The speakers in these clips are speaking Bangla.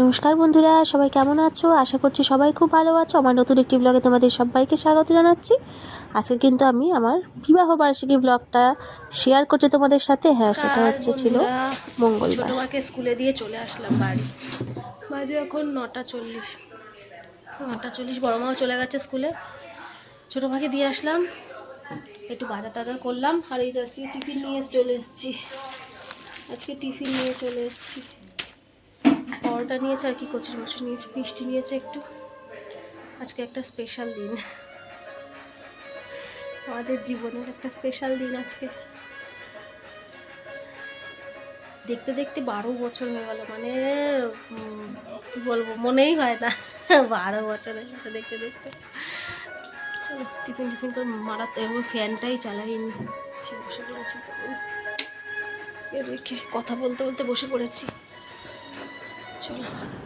নমস্কার বন্ধুরা সবাই কেমন আছো? আশা করছি সবাই খুব ভালো আছো। আমার নতুন একটি ব্লগে তোমাদের সবাইকে স্বাগত জানাচ্ছি। আজকে কিন্তু আমি আমার বিবাহ বার্ষিকী ব্লগটা শেয়ার করছি তোমাদের সাথে। হ্যাঁ সেটা হচ্ছে ছিল মঙ্গলবার। ছোটোমাকে স্কুলে দিয়ে চলে আসলাম বাড়ি। বাজে এখন নটা চল্লিশ। নটা চল্লিশ বড় মাও চলে গেছে স্কুলে। ছোটো মাকে দিয়ে আসলাম। একটু বাজার টাজার করলাম। আর এই যে আজকে টিফিন নিয়ে চলে এসেছি। আজকে টিফিন নিয়ে চলে এসেছি। পরোটা নিয়েছে আর কি, কচুরি মচুরি নিয়েছে, মিষ্টি নিয়েছে একটু। আজকে একটা স্পেশাল দিন। আমাদের জীবনের একটা স্পেশাল দিন আজকে। দেখতে দেখতে বারো বছর হয়ে গেল মানে কি বলব, মনেই হয় না। বারো বছর হয়ে গেছে দেখতে দেখতে। চলো, টিফিন টিফিন করে মারাতে এবার ফ্যানটাই চালাইনি। এসে বসে পড়েছি। রেখে কথা বলতে বলতে বসে পড়েছি।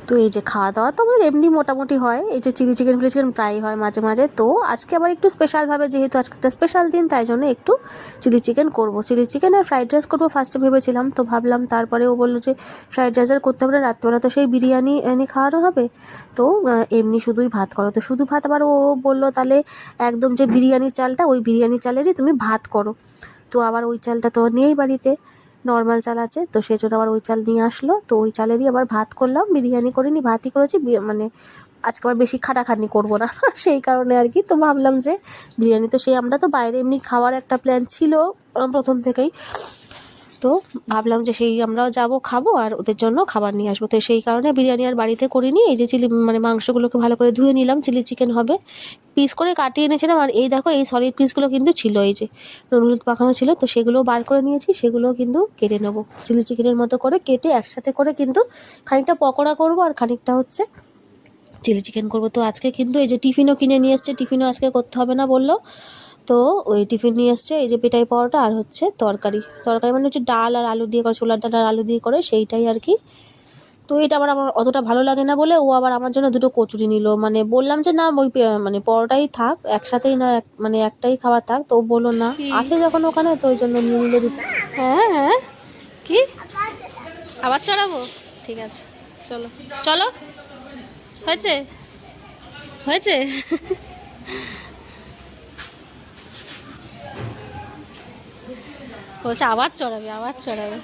তো এই যে খাওয়া দাওয়া তো আমাদের এমনি মোটামুটি হয়। এই যে চিলি চিকেন ফিলি চিকেন প্রায় হয় মাঝে মাঝে। তো আজকে আবার একটু স্পেশালভাবে যেহেতু আজকে একটা স্পেশাল দিন, তাই জন্য একটু চিলি চিকেন করব। চিলি চিকেন আর ফ্রাইড রাইস করব ফার্স্টে ভেবেছিলাম। তো ভাবলাম তারপরে ও বলল যে ফ্রাইড রাইস আর করতে হবে না, রাত্রেবেলা তো সেই বিরিয়ানি, এনে খাওয়ানো হবে। তো এমনি শুধুই ভাত করো। তো শুধু ভাত আবার ও বলল তাহলে একদম যে বিরিয়ানি চালটা, ওই বিরিয়ানি চালেরই তুমি ভাত করো। তো আবার ওই চালটা তো নেই বাড়িতে। নর্মাল চাল আছে, তো সেই জন্য আবার ওই চাল নিয়ে আসলো। তো ওই চালেরই আবার ভাত করলাম, বিরিয়ানি করিনি, ভাতই করেছি মানে আজকে আবার বেশি খাটাখাটনি করব না। সেই কারণে আর কি, তো ভাবলাম যে বিরিয়ানি তো সেই, আমরা তো বাইরে এমনি খাওয়ার একটা প্ল্যান ছিল, প্রথম থেকেই। তো ভাবলাম যে সেই আমরাও যাব, খাব আর ওদের জন্য খাবার নিয়ে আসব। তো সেই কারণে বিরিয়ানি আর বাড়িতে করিনি। এই যে চিলি মানে মাংসগুলোকে ভালো করে ধুয়ে নিলাম, চিলি চিকেন হবে। পিস করে কাটিয়ে এনেছিলাম আর এই দেখো, এই সলিড পিসগুলো কিন্তু ছিল এই যে হলুদ মাখানো ছিল, তো সেগুলো বার করে নিয়েছি সেগুলো কিন্তু কেটে নেব। চিলি চিকেনের মতো করে কেটে একসাথে করে কিন্তু খানিকটা পকোড়া করব আর খানিকটা হচ্ছে চিলি চিকেন করব। তো আজকে কিন্তু এই যে টিফিনও কিনে নিয়ে এসছে, টিফিনও আজকে করতে হবে না বলল। তো ওই টিফিন নিয়ে এসছে এই যে পেটাই পরোটা আর হচ্ছে তরকারি। তরকারি মানে হচ্ছে ডাল আর আলু দিয়ে করে ছোলার ডাল আর আলু দিয়ে করে সেইটাই আর কি। তো এটা আবার আমার অতটা ভালো লাগে না বলে ও আবার আমার জন্য দুটো কচুরি নিল। মানে বললাম যে না ওই মানে পরোটাই থাক একসাথেই না মানে একটাই খাবার থাক। তো ও বলল না আছে যখন ওখানে তো ওই জন্য নিয়ে নিল দুটো। হ্যাঁ হ্যাঁ। কি? আবার চড়াবো? ঠিক আছে চলো। চলো। হয়েছে? হয়েছে? বলছে আবার চড়াবে আবার চড়াবে।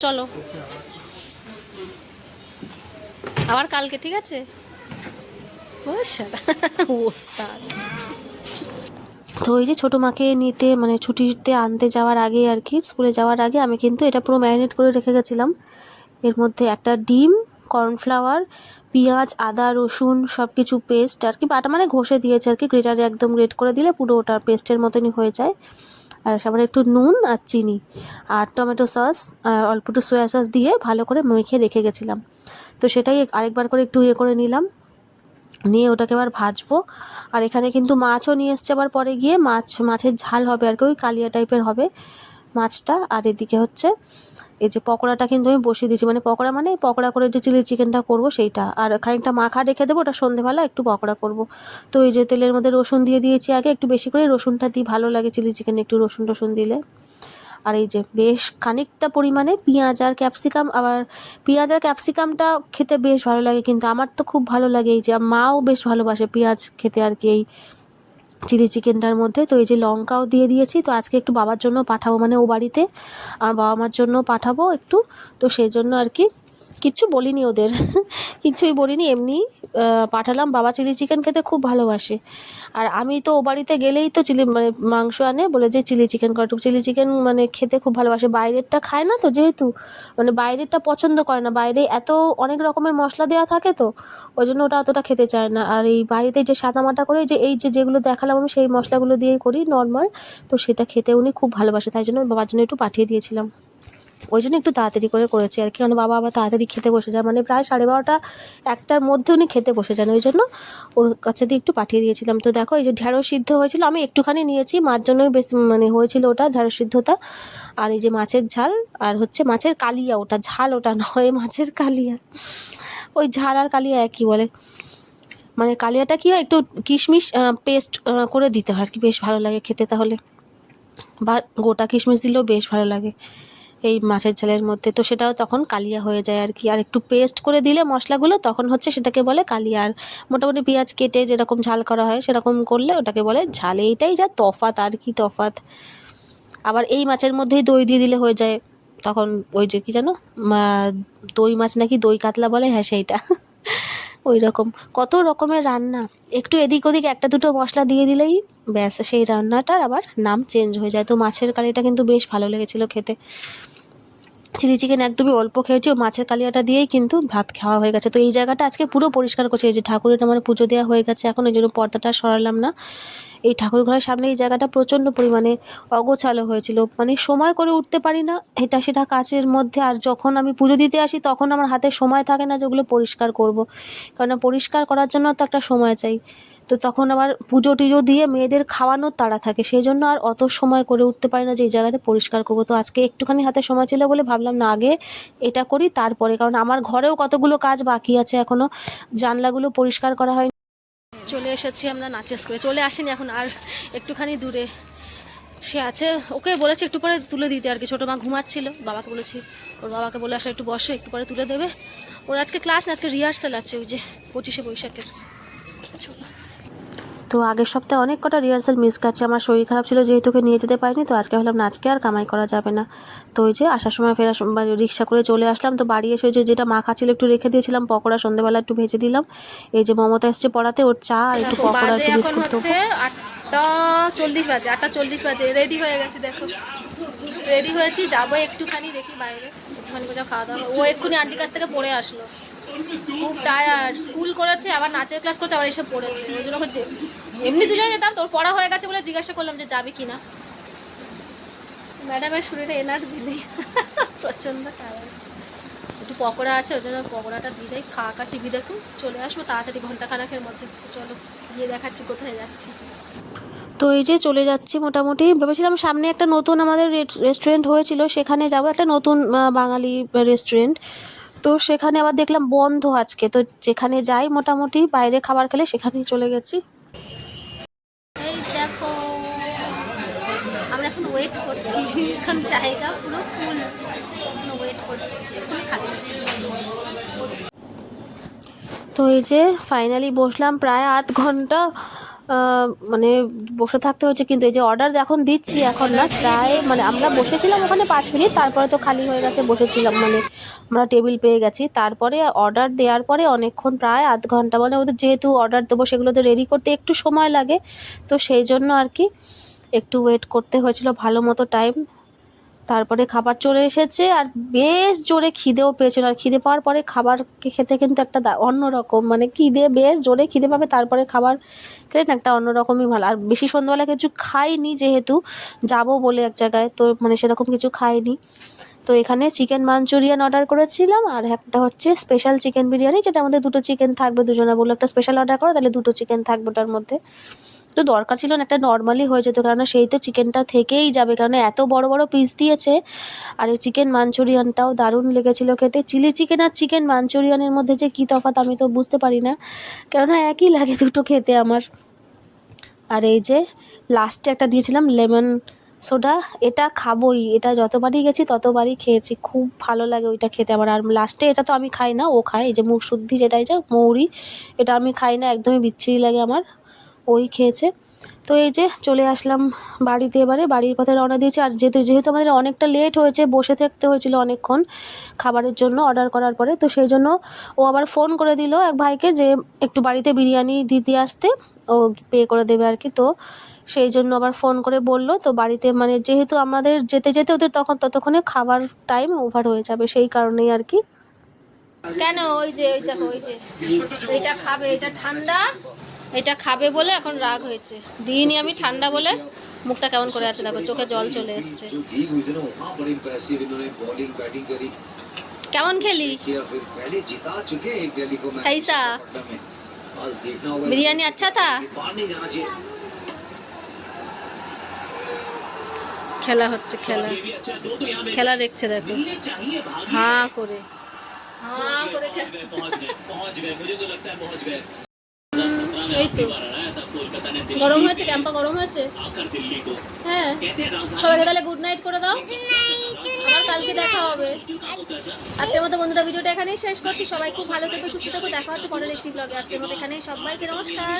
চলো। আবার কালকে, ঠিক আছে? ওস্তাদ। তো ওই যে ছোটো মাকে নিতে মানে ছুটিতে আনতে যাওয়ার আগে আর কি, স্কুলে যাওয়ার আগে আমি কিন্তু এটা পুরো ম্যারিনেট করে রেখে গেছিলাম। এর মধ্যে একটা ডিম, কর্নফ্লাওয়ার পেঁয়াজ, আদা, রসুন সব কিছু পেস্ট আর কি বাটা মানে ঘষে দিয়েছে আর কি। গ্রেটারে একদম গ্রেট করে দিলে পুরো ওটা পেস্টের মতনই হয়ে যায়। আর সামান্য একটু নুন আর চিনি আর টমেটো সস অল্প একটু সয়া সস দিয়ে ভালো করে মেখে রেখে গেছিলাম। তো সেটাই আরেকবার করে একটু ইয়ে করে নিলাম। নিয়ে ওটাকে আবার ভাজবো। আর এখানে কিন্তু মাছও নিয়ে এসছে আবার পরে গিয়ে। মাছ, মাছের ঝাল হবে আর কি, ওই কালিয়া টাইপের হবে। মাছটা আর এদিকে হচ্ছে এই যে পকোড়াটা কিন্তু আমি বসিয়ে দিয়েছি। মানে পকোড়া মানে পকোড়া করে যে চিলি চিকেনটা করব সেইটা। আর খানিকটা মাখা রেখে দেবো, ওটা সন্ধেবেলা একটু পকোড়া করব। তো এই যে তেলের মধ্যে রসুন দিয়ে দিয়েছি আগে, একটু বেশি করে রসুনটা দিই, ভালো লাগে চিলি চিকেনে একটু রসুন টসুন দিলে। আর এই যে বেশ খানিকটা পরিমাণে পেঁয়াজ আর ক্যাপসিকাম, আবার পেঁয়াজ আর ক্যাপসিকামটা খেতে বেশ ভালো লাগে কিন্তু আমার তো খুব ভালো লাগে। এই যে মাও বেশ ভালোবাসে পেঁয়াজ খেতে আর কি, এই চিলি চিকেনটার মধ্যে। তো এই যে লঙ্কাও দিয়ে দিয়েছি। তো আজকে একটু বাবার জন্য পাঠাবো মানে ও বাড়িতে। আমার বাবা মার জন্য পাঠাবো একটু। তো সেই জন্য আর কি কিচ্ছু বলিনি ওদের। কিছুই বলিনি, এমনি পাঠালাম। বাবা চিলি চিকেন খেতে খুব ভালোবাসে। আর আমি তো ও বাড়িতে গেলেই তো চিলি মানে মাংস আনে, বলে যে চিলি চিকেন করে। চিলি চিকেন মানে খেতে খুব ভালোবাসে। বাইরেরটা খায় না তো যেহেতু মানে বাইরেরটা পছন্দ করে না। বাইরে এত অনেক রকমের মশলা দেওয়া থাকে তো, ওই জন্য ওটা অতটা খেতে চায় না। আর এই বাড়িতে যে সাদামাটা করে, যে এই যে যেগুলো দেখালাম আমি, সেই মশলাগুলো দিয়েই করি, নর্মাল। তো সেটা খেতে উনি খুব ভালোবাসে, তাই জন্য বাবার জন্য একটু পাঠিয়ে দিয়েছিলাম। ওই জন্য একটু তাড়াতাড়ি করে করেছি আর কি। কারণ বাবা আবার তাড়াতাড়ি খেতে বসে যায়। মানে প্রায় সাড়ে বারোটা একটার মধ্যে উনি খেতে বসে যান। ওই জন্য ওর কাছে দিয়ে একটু পাঠিয়ে দিয়েছিলাম। তো দেখো, এই যে ঢ্যাঁড়স সিদ্ধ হয়েছিল, আমি একটুখানি নিয়েছি। মার জন্যই বেশ মানে হয়েছিল ওটা ঢ্যাঁড়স সিদ্ধটা। আর এই যে মাছের ঝাল, আর হচ্ছে মাছের কালিয়া, ওটা ঝাল, ওটা নয়, মাছের কালিয়া। ওই ঝাল আর কালিয়া একই বলে। মানে কালিয়াটা কি হয়, একটু কিশমিশ পেস্ট করে দিতে হয় আর কি। বেশ ভালো লাগে খেতে তাহলে। বা গোটা কিশমিশ দিলেও বেশ ভালো লাগে। এই মাছের ঝালের মধ্যে। তো সেটাও তখন কালিয়া হয়ে যায় আর কি। আর একটু পেস্ট করে দিলে মশলাগুলো তখন হচ্ছে সেটাকে বলে কালিয়া। আর মোটামুটি পেঁয়াজ কেটে যেরকম ঝাল করা হয় সেরকম করলে ওটাকে বলে ঝাল। এইটাই যা তফাত আর কি তফাত আবার এই মাছের মধ্যেই দই দিয়ে দিলে হয়ে যায়। তখন ওই যে কি জানো দই মাছ নাকি দই কাতলা বলে? হ্যাঁ সেইটা। ওই রকম কত রকমের রান্না। একটু এদিক ওদিক একটা দুটো মশলা দিয়ে দিলেই ব্যাস, সেই রান্নাটার আবার নাম চেঞ্জ হয়ে যায়। তো মাছের কালিটা কিন্তু বেশ ভালো লেগেছিলো খেতে। চিলি চিকেন একদমই অল্প খেয়েছি, ও মাছের কালিয়াটা দিয়েই কিন্তু ভাত খাওয়া হয়ে গেছে। তো এই জায়গাটা আজকে পুরো পরিষ্কার করছে, এই যে ঠাকুরের আমার পুজো দেওয়া হয়ে গেছে, এখন ওই জন্য পর্দাটা সরালাম না। এই ঠাকুর ঘরের সামনে এই জায়গাটা প্রচণ্ড পরিমাণে অগোছালো হয়েছিল। মানে সময় করে উঠতে পারি না, এটা সেটা কাজের মধ্যে, আর যখন আমি পুজো দিতে আসি তখন আমার হাতে সময় থাকে না যেগুলো পরিষ্কার করব। কারণ পরিষ্কার করার জন্য তো একটা সময় চাই। তো তখন আবার পুজো টুজো দিয়ে মেয়েদের খাওয়ানোর তাড়া থাকে। সেই জন্য আর অত সময় করে উঠতে পারি না যে এই জায়গাটা পরিষ্কার করব। তো আজকে একটুখানি হাতে সময় ছিল বলে ভাবলাম না, আগে এটা করি তারপরে। কারণ আমার ঘরেও কতগুলো কাজ বাকি আছে এখনও জানলাগুলো পরিষ্কার করা হয়নি। চলে এসেছি আমরা নাচের স্কুলে চলে আসিনি এখন আর একটুখানি দূরে সে আছে। ওকে বলেছি একটু পরে তুলে দিতে আর কি। ছোটো মা ঘুমাচ্ছিল, বাবাকে বলেছি, ওর বাবাকে বলে আসা, একটু বসো, একটু পরে তুলে দেবে। ওর আজকে ক্লাস না, আজকে রিহার্সাল আছে ওই যে পঁচিশে বৈশাখের। তো আগের সপ্তাহে অনেক কটা রিহার্সাল মিস কাছে আমার শরীর খারাপ ছিল যেহেতু ওকে নিয়ে যেতে পারিনি তো আজকে ভাবলাম আজকে আর কামাই করা যাবে না। তো ওই যে আসার সময় ফেরার সময় রিক্সা করে চলে আসলাম। তো বাড়ি এসে যে যেটা মাখা ছিল একটু রেখে দিয়েছিলাম পকোড়া সন্ধ্যেবেলা একটু ভেজে দিলাম। এই যে মমতা এসছে পড়াতে ওর চা আর একটু পকোড়া একটু বিস্কুট হচ্ছে আটটা চল্লিশ বাজে আটটা চল্লিশ বাজে রেডি হয়ে গেছি দেখো। রেডি হয়েছি যাব একটুখানি দেখি বাইরে। একটুখানি কোথাও খাওয়া দাওয়া ও এক্ষুনি আন্টির কাছ থেকে পড়ে আসলো। খুব টায়ার্ড স্কুল করেছে, আবার নাচের ক্লাস করেছে, আবার এসে পড়েছে। ওই জন্য হচ্ছে, এমনি দুজনে যেতাম তোর পড়া হয়ে গেছে বলে জিজ্ঞাসা করলাম যে যাবি কি না ম্যাডামের শরীরে এনার্জি নেই। প্রচণ্ড টায়ার্ড একটু পকোড়া আছে, ওই জন্য পকোড়াটা দিয়ে যাই খাওয়া খা টিভি দেখুন, চলে আসব তাড়াতাড়ি ঘণ্টা খানাকের মধ্যে। চলো, গিয়ে দেখাচ্ছি কোথায় যাচ্ছি। তো এই যে চলে যাচ্ছি মোটামুটি। ভেবেছিলাম সামনে একটা নতুন আমাদের রেস্টুরেন্ট হয়েছিল, সেখানে যাব। একটা নতুন বাঙালি রেস্টুরেন্ট তো সেখানে আবার দেখলাম বন্ধ আজকে। তো যেখানে যাই মোটামুটি বাইরে খাবার খেলে সেখানেই চলে গেছি। এই দেখো আমরা এখন ওয়েট করছি। এখন জায়গা পুরো ফুল ওয়েট করছি। এখন খালি আছে। তো এই যে ফাইনালি বসলাম প্রায় আধ ঘণ্টা। মানে বসে থাকতে হচ্ছে, কিন্তু এই যে অর্ডার এখন দিচ্ছি এখন না, প্রায় মানে আমরা বসেছিলাম ওখানে পাঁচ মিনিট, তারপরে তো খালি হয়ে গেছে, বসেছিলাম মানে আমরা টেবিল পেয়ে গেছি। তারপরে অর্ডার দেওয়ার পরে অনেকক্ষণ, প্রায় আধ ঘণ্টা মানে ওদের যেহেতু অর্ডার দেবো, সেগুলো তো রেডি করতে একটু সময় লাগে, তো সেই জন্য আর কি একটু ওয়েট করতে হয়েছিল ভালো মতো টাইম তারপরে খাবার চলে এসেছে আর বেশ জোরে খিদেও পেয়েছিল। আর খিদে পাওয়ার পরে খাবার খেতে কিন্তু একটা অন্যরকম মানে খিদে বেশ জোরে খিদে পাবে, তারপরে খাবার খেলে না একটা অন্যরকমই ভালো। আর বেশি সন্ধ্যাবেলা কিছু খাইনি যেহেতু, যাব বলে এক জায়গায়, তো মানে সেরকম কিছু খাইনি। তো এখানে চিকেন মাঞ্চুরিয়ান অর্ডার করেছিলাম, আর একটা হচ্ছে স্পেশাল চিকেন বিরিয়ানি, যেটা আমাদের দুটো চিকেন থাকবে দুজনে বলল একটা স্পেশাল অর্ডার করো, তাহলে দুটো চিকেন থাকবে ওটার মধ্যে। তো দরকার ছিল না, একটা নর্মালি হয়ে যেত কারণ সেই তো চিকেনটা থেকেই যাবে কারণ এত বড় বড় পিস দিয়েছে। আর এই চিকেন মাঞ্চুরিয়ানটাও দারুণ লেগেছিল খেতে। চিলি চিকেন আর চিকেন মাঞ্চুরিয়ানের মধ্যে যে কী তফাৎ আমি তো বুঝতে পারি না, কেননা একই লাগে দুটো খেতে আমার। আর এই যে লাস্টে একটা দিয়েছিলাম লেমন সোডা এটা খাবোই, এটা যতবারই গেছি ততবারই খেয়েছি, খুব ভালো লাগে ওইটা খেতে আমার। আর লাস্টে এটা তো আমি খাই না, ও খায়, এই যে মুখ শুদ্ধি যেটা এই যে, মৌরি, এটা আমি খাই না, একদমই বিচ্ছিরি লাগে আমার। ওই খেয়েছে। তো এই যে চলে আসলাম বাড়িতে এবারে, বাড়ির পথে রওনা দিয়েছি। আর যেহেতু যেহেতু আমাদের অনেকটা লেট হয়েছে, বসে থাকতে হয়েছিল অনেকক্ষণ খাবারের জন্য অর্ডার করার পরে, তো সেই জন্য ও আবার ফোন করে দিল এক ভাইকে যে একটু বাড়িতে বিরিয়ানি দিতে আসতে, ও পে করে দেবে আর কি। তো সেই জন্য আবার ফোন করে বলল, তো বাড়িতে মানে যেহেতু আমাদের যেতে যেতে ওদের তখন ততক্ষণে খাবার টাইম ওভার হয়ে যাবে, সেই কারণেই আর কি। কেন? ওই যে, ওই দেখো, ওই যে এইটা খাবে, এটা ঠান্ডা এটা খাবে বলে এখন রাগ হয়েছে দিইনি আমি ঠান্ডা বলে মুখটা কেমন করে আছে দেখো চোখে জল চলে এসছে जो लीग हुई थी ना वहाँ बड़ी इम्प्रेसिव इन्होंने बॉलिंग बैटिंग करी কেমন খেলি किया फिर पहले जिता चुके हैं एक दिल्ली को मैच कैसा? पटना में आज देखना होगा बिरयानी अच्छा था बाहर नहीं जाना चाहिए খেলা হচ্ছে খেলা খেলা দেখছে দেখো হাঁ করে হাঁ করে খে- এই তো। গরম হয়েছে, ক্যাম্পা গরম হয়েছে? হ্যাঁ। সবাইকে তাহলে গুড নাইট করে দাও। আবার কালকে দেখা হবে। আজকের মতো বন্ধুরা ভিডিওটা এখানেই শেষ করছি। সবাই খুব ভালো থেকো, সুস্থ থেকো। দেখা হচ্ছে পরের একটি ব্লগে আজকের মতো এখানেই সবাইকে নমস্কার।